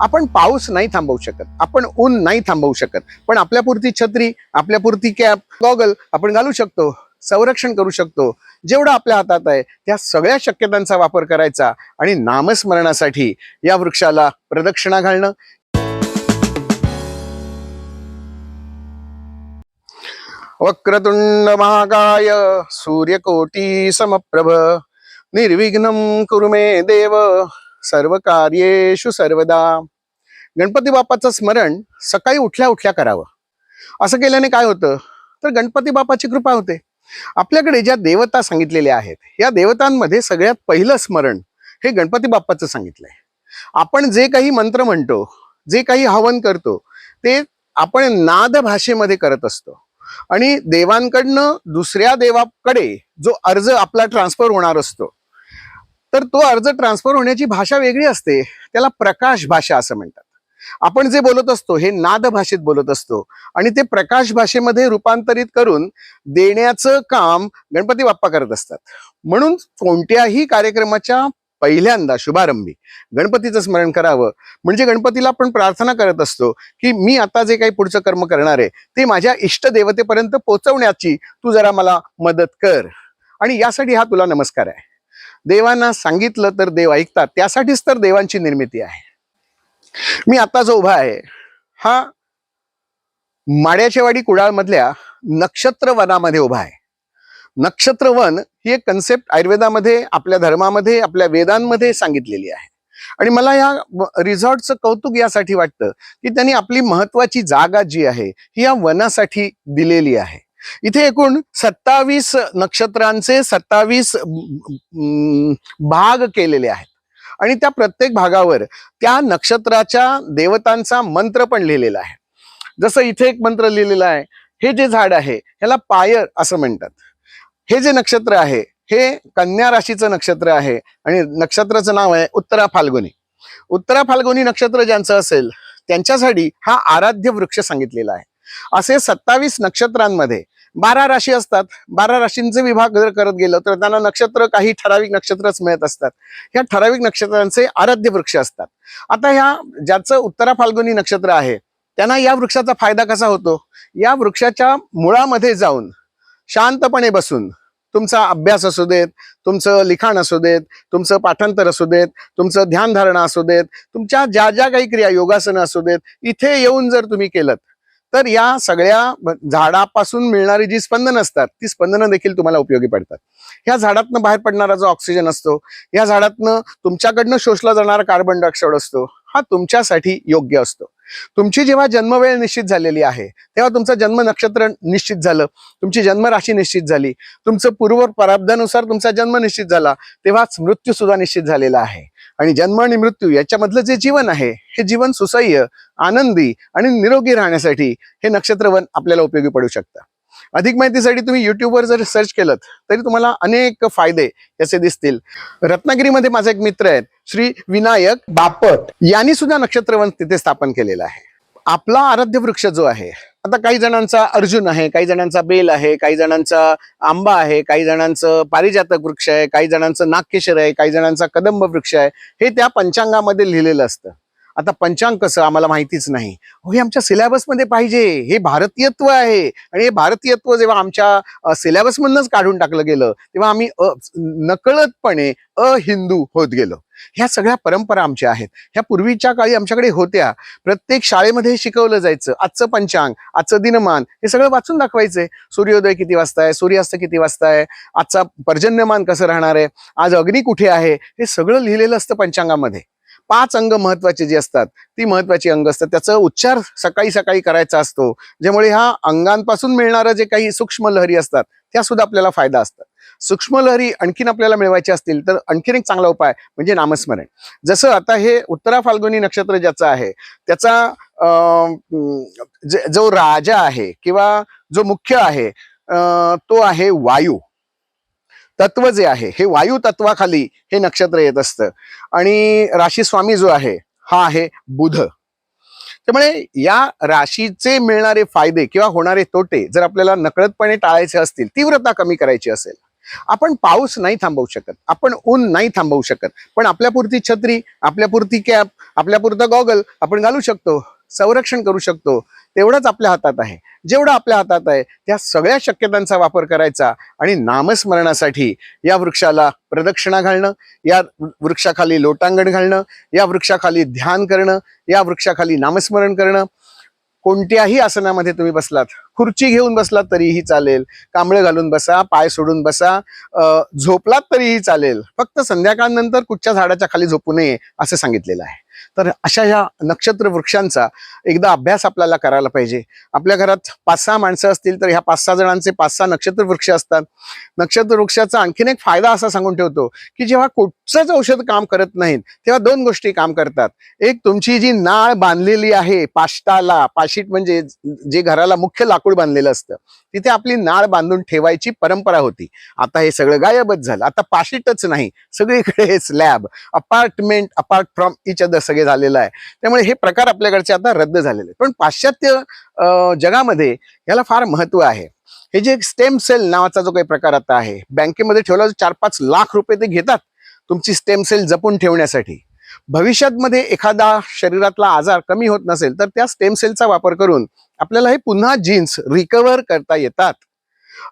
आपण पाऊस नाही थांबवू शकत आपण ऊन नाही थांबवू शकत. पण आपल्यापुरती छत्री आपल्यापुरती कॅप गॉगल आपण घालू शकतो संरक्षण करू शकतो. जेवढं आपल्या हातात आहे त्या सगळ्या शक्यतांचा वापर करायचा आणि नामस्मरणासाठी या वृक्षाला प्रदक्षिणा घालणं. वक्रतुंड महाकाय सूर्यकोटी समप्रभ निर्विघ्न कुरुमे देव. सर्व कार्येशु सर्वदा. गणपती बाप्पाचं स्मरण सकाळी उठल्या उठल्या करावं. असं केल्याने काय होतं? तर गणपती बाप्पाची कृपा होते. आपल्याकडे ज्या देवता सांगितलेल्या आहेत या देवतांमध्ये सगळ्यात पहिलं स्मरण हे गणपती बाप्पाचं सांगितलंय. आपण जे काही मंत्र म्हणतो जे काही हवन करतो ते आपण नाद भाषेमध्ये करत असतो. आणि देवांकडनं दुसऱ्या देवाकडे जो अर्ज आपला ट्रान्सफर होणार असतो तर तो अर्ज ट्रान्सफर होण्याची भाषा वेगळी असते. त्याला प्रकाश भाषा असं म्हणतात. आपण जे बोलत असतो हे नाद भाषेत बोलत असतो. आणि ते प्रकाश भाषेमध्ये रूपांतरित करून देण्याचं काम गणपती बाप्पा करत असतात. म्हणून कोणत्याही कार्यक्रमाच्या पहिल्यांदा शुभारंभी गणपतीचं स्मरण करावं. म्हणजे गणपतीला आपण प्रार्थना करत असतो की मी आता जे काही पुढचं कर्म करणार आहे ते माझ्या इष्ट देवतेपर्यंत पोहोचवण्याची तू जरा मला मदत कर. आणि यासाठी हा तुला नमस्कार आहे. देवांना सांगितलं तर देव ऐकतात. त्यासाठीच तर देवांची निर्मिती आहे. मी आता जो उभा आहे हा माड्याचेवाडी कुडाळमधल्या नक्षत्र वनामध्ये उभा आहे. नक्षत्र वन ही एक कन्सेप्ट आयुर्वेदामध्ये आपल्या धर्मामध्ये आपल्या वेदांमध्ये सांगितलेली आहे. आणि मला या रिझॉर्टचं कौतुक यासाठी वाटतं की त्यांनी आपली महत्वाची जागा जी आहे ही या वनासाठी दिलेली आहे. इथे एकूण सत्तावीस नक्षत्रांचे सत्तावीस भाग केलेले आहेत. आणि त्या प्रत्येक भागावर त्या नक्षत्राच्या देवतांचा मंत्र पण लिहिलेला आहे. जसं इथे एक मंत्र लिहिलेला आहे हे जे झाड आहे ह्याला पायर असं म्हणतात. हे जे नक्षत्र आहे हे कन्या राशीचं नक्षत्र आहे आणि नक्षत्राचं नाव आहे उत्तरा फाल्गुनी. उत्तरा फाल्गुनी नक्षत्र ज्यांचं असेल त्यांच्यासाठी हा आराध्य वृक्ष सांगितलेला आहे. असे सत्तावीस नक्षत्रांमध्ये बारा राशी असतात. बारा राशींचे विभाग जर करत गेलं तर त्यांना नक्षत्र काही ठराविक नक्षत्रच मिळत असतात. ह्या ठराविक नक्षत्रांचे आराध्य वृक्ष असतात. आता ह्या ज्याचं उत्तरा फाल्गुनी नक्षत्र आहे त्यांना या वृक्षाचा फायदा कसा होतो? या वृक्षाच्या मुळामध्ये जाऊन शांतपणे बसून तुमचा अभ्यास असू देत तुमचं लिखाण असू देत तुमचं पाठांतर असू देत तुमचं ध्यानधारणा असू देत तुमच्या ज्या ज्या काही क्रिया योगासनं असू देत इथे येऊन जर तुम्ही केलं तर या सगळ्या झाडापासून मिळणारी जी स्पंदनं असतात ती स्पंदनं देखील तुम्हाला उपयोगी पडतात. ह्या झाडातनं बाहेर पडणारा जो ऑक्सिजन असतो या झाडातनं तुमच्याकडनं शोषला जाणारा कार्बन डायऑक्साईड असतो हा तुमच्यासाठी योग्य असतो. तुमची जेव्हा जन्मवेळ निश्चित झालेली आहे तेव्हा तुमचं जन्म नक्षत्र निश्चित झालं तुमची जन्मराशी निश्चित झाली तुमचं पूर्व प्रारब्धानुसार तुमचा जन्म निश्चित झाला तेव्हाच मृत्यू सुद्धा निश्चित झालेला आहे. आणि जन्म आणि मृत्यू याच्यामधलं जे जीवन आहे हे जीवन सुसह्य आनंदी आणि निरोगी राहण्यासाठी हे नक्षत्रवन आपल्याला उपयोगी पडू शकतं. अधिक माहितीसाठी तुम्ही युट्यूबवर जर सर्च केलं तरी तुम्हाला अनेक फायदे याचे दिसतील. रत्नागिरीमध्ये माझा एक मित्र आहेत श्री विनायक बापट. यांनी सुद्धा नक्षत्रवन तिथे स्थापन केलेलं आहे. आपला आराध्य वृक्ष जो आहे आता काही जणांचा अर्जुन आहे काही जणांचा बेल आहे काही जणांचा आंबा आहे काही जणांचं पारिजातक वृक्ष आहे काही जणांचं नागकेशर आहे काही जणांचा कदंब वृक्ष आहे हे त्या पंचांगामध्ये लिहिलेलं असतं. आता पंचांग कसं? आम्हाला माहितीच नाही. हो हे आमच्या सिलेबसमध्ये पाहिजे. हे भारतीयत्व आहे. आणि हे भारतीयत्व जेव्हा आमच्या सिलेबसमधूनच काढून टाकलं गेलं तेव्हा आम्ही अ, नकळतपणे अहिंदू होत गेलो. ह्या सगळ्या परंपरा आमच्या आहेत. ह्या पूर्वीच्या काळी आमच्याकडे होत्या. प्रत्येक शाळेमध्ये शिकवलं जायचं. आजचं पंचांग आजचं दिनमान हे सगळं वाचून दाखवायचंय सूर्योदय किती वाजता आहे सूर्यास्त किती वाजता आहे आजचा पर्जन्यमान कसं राहणार आहे? आज अग्नी कुठे आहे? हे सगळं लिहिलेलं असतं पंचांगामध्ये. पाच अंग महत्त्वाचे जे असतात ती महत्वाची अंग असतात. त्याचा उच्चार सकाळी सकाळी करायचा असतो. ज्यामुळे ह्या अंगांपासून मिळणारं जे काही सूक्ष्म लहरी असतात त्या सुद्धा आपल्याला फायदा असतात. सूक्ष्म लहरी आणखीन आपल्याला मिळवायची असतील तर आणखीन एक चांगला उपाय म्हणजे नामस्मरण. जसं आता हे उत्तरा फाल्गुनी नक्षत्र ज्याचं आहे त्याचा जे- जो राजा आहे किंवा जो मुख्य आहे तो आहे वायू. तत्व जे आहे हे वायू तत्वाखाली हे नक्षत्र येत असतं. आणि राशी स्वामी जो आहे हा आहे बुध. त्यामुळे या राशीचे मिळणारे फायदे किंवा होणारे तोटे जर आपल्याला नकळतपणे टाळायचे असतील तीव्रता कमी करायची असेल आपण पाऊस नाही थांबवू शकत आपण ऊन नाही थांबवू शकत. पण आपल्यापुरती छत्री आपल्यापुरती कॅप आपल्यापुरतं गॉगल आपण घालू शकतो. संरक्षण करू शकतो. तेवढंच आपल्या हातात आहे. जेवढं आपल्या हातात आहे त्या सगळ्या शक्यतांचा वापर करायचा आणि नामस्मरणासाठी या वृक्षाला प्रदक्षिणा घालणं या वृक्षाखाली लोटांगण घालणं या वृक्षाखाली ध्यान करणं या वृक्षाखाली नामस्मरण करणं. कोणत्याही आसनामध्ये तुम्ही बसलात खुर्ची घेऊन बसलात तरीही चालेल. कांबळे घालून बसा पाय सोडून बसा झोपलात तरीही चालेल. फक्त संध्याकाळनंतर कुठच्या झाडाच्या खाली झोपू नये असं सांगितलेलं आहे. तर अशा ह्या नक्षत्र वृक्षांचा एकदा अभ्यास आपल्याला करायला पाहिजे. आपल्या घरात पाच सहा माणसं असतील तर ह्या पाच सहा जणांचे पाच सहा नक्षत्र वृक्ष असतात. नक्षत्र वृक्षाचा आणखीन एक फायदा असा सांगून ठेवतो की जेव्हा कुठचंच औषध काम करत नाहीत तेव्हा दोन गोष्टी काम करतात. एक तुमची जी नाळ बांधलेली आहे पाष्टाला पाशीट म्हणजे जे घराला मुख्य लाकूड बांधलेलं असतं तिथे आपली नाळ बांधून ठेवायची परंपरा होती. आता हे सगळं गायबच झालं. आता पाशीटच नाही. सगळीकडे slab apartment apart from each other सगळे झालेलं आहे. त्यामुळे हे प्रकार आपल्याकडचे आता रद्द झालेले पण पाश्चात्य जगामध्ये याला फार महत्त्व आहे. हे जे स्टेम सेल नावाचा जो काही प्रकार आता आहे बँकेमध्ये ठेवला चार पाच लाख रुपये ते घेतात तुमची स्टेम सेल जपून ठेवण्यासाठी. भविष्यात एखादा शरीरातला आजार कमी होत नसेल तर त्या स्टेम सेलचा वापर करून आपल्याला हे पुन्हा जीन्स रिकवर करता येतात.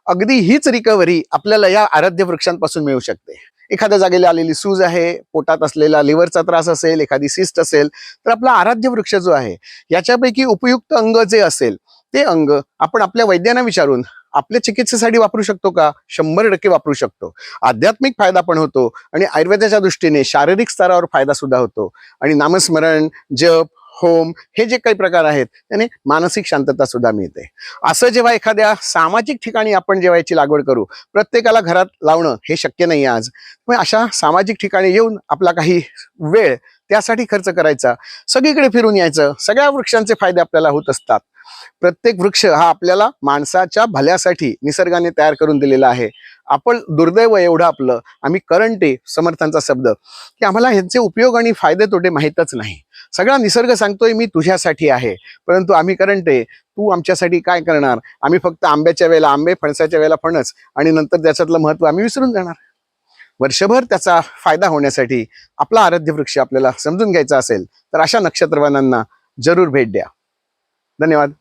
अगदी हीच रिकव्हरी आपल्याला या आराध्य वृक्षांपासून मिळू शकते. एखाद्या जागेला आलेली सूज आहे पोटात असलेला लिव्हरचा त्रास असेल एखादी सिस्ट असेल तर आपला आराध्य वृक्ष जो आहे याच्यापैकी उपयुक्त अंग जे असेल ते अंग आपण आपल्या वैद्यांना विचारून आपल्या चिकित्सेसाठी वापरू शकतो का? शंभर टक्के वापरू शकतो. आध्यात्मिक फायदा पण होतो आणि आयुर्वेदाच्या दृष्टीने शारीरिक स्तरावर फायदा सुद्धा होतो. आणि नामस्मरण जप होम हे जे काही प्रकार आहेत त्याने मानसिक शांतता सुद्धा मिळते. असं जेव्हा एखाद्या सामाजिक ठिकाणी आपण जेव्हा याची लागवड करू प्रत्येकाला घरात लावणं हे शक्य नाही आज. पण अशा सामाजिक ठिकाणी येऊन आपला काही वेळ त्यासाठी खर्च करायचा सगळीकडे फिरून यायचं सगळ्या वृक्षांचे फायदे आपल्याला होत असतात. प्रत्येक वृक्ष हा आपल्याला माणसाच्या भल्यासाठी निसर्गाने तयार करून दिलेला आहे. आपण दुर्दैव एवढं आपलं. आम्ही करंटे समर्थांचा शब्द. की आम्हाला ह्यांचे उपयोग आणि फायदे तोटे माहीतच नाही. सगळा निसर्ग सांगतोय मी तुझ्यासाठी आहे. परंतु आम्ही करंटे तू आमच्यासाठी काय करणार? आम्ही फक्त आंब्याच्या वेळेला आंबे फणसाच्या वेळेला फणस आणि नंतर त्याच्यातलं महत्त्व आम्ही विसरून जाणार. वर्षभर त्याचा फायदा होण्यासाठी आपला आराध्य वृक्ष आपल्याला समजून घ्यायचा असेल तर अशा नक्षत्रवानांना जरूर भेट द्या. धन्यवाद.